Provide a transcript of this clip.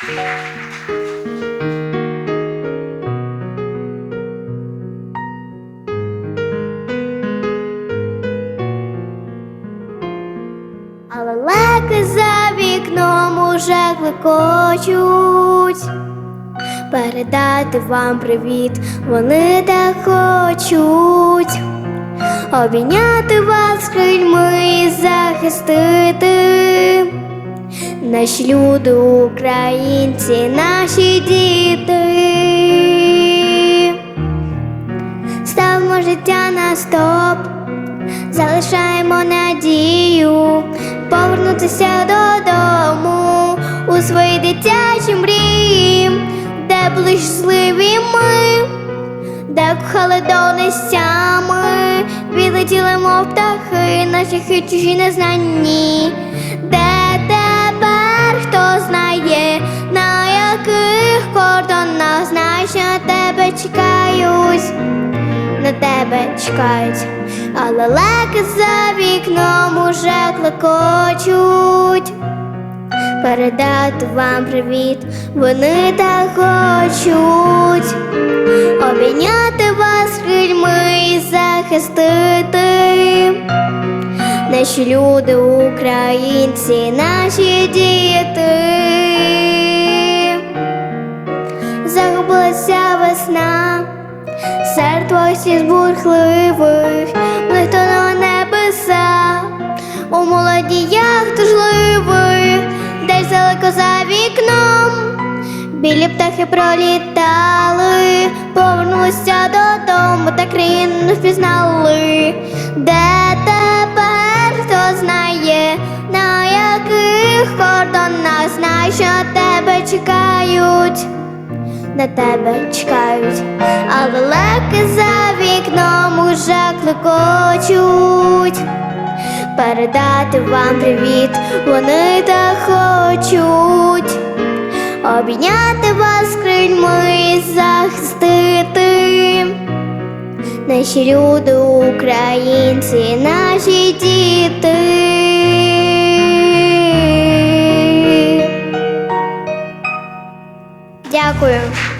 Але леки за вікном уже клекочуть. Передати вам привіт, вони так хочуть. Обійняти вас крильми і захистити. Наші люди, українці, наші діти. Ставимо життя на стоп, залишаємо надію повернутися додому у свої дитячі мрії, де були щасливі ми, де кохали донестями, відлетіли, мов птахи, наші хитрі незнанні, тебе чекають на тебе чекають, але леки за вікном уже клекочуть. Передати вам привіт, вони так хочуть обійняти вас крильми і захистити. Наші люди, українці, наші діти. Весна серед твоїх бурхливих, на небеса, у молодіях тужливих, десь далеко за вікном, білі птахи пролітали, повернулися додому, та країну впізнали, де тепер на тебе чекають, але леки за вікном уже клекочуть. Передати вам привіт, вони так хочуть обійняти вас крильми і захистити. Наші люди, українці, наші діти. 하고요.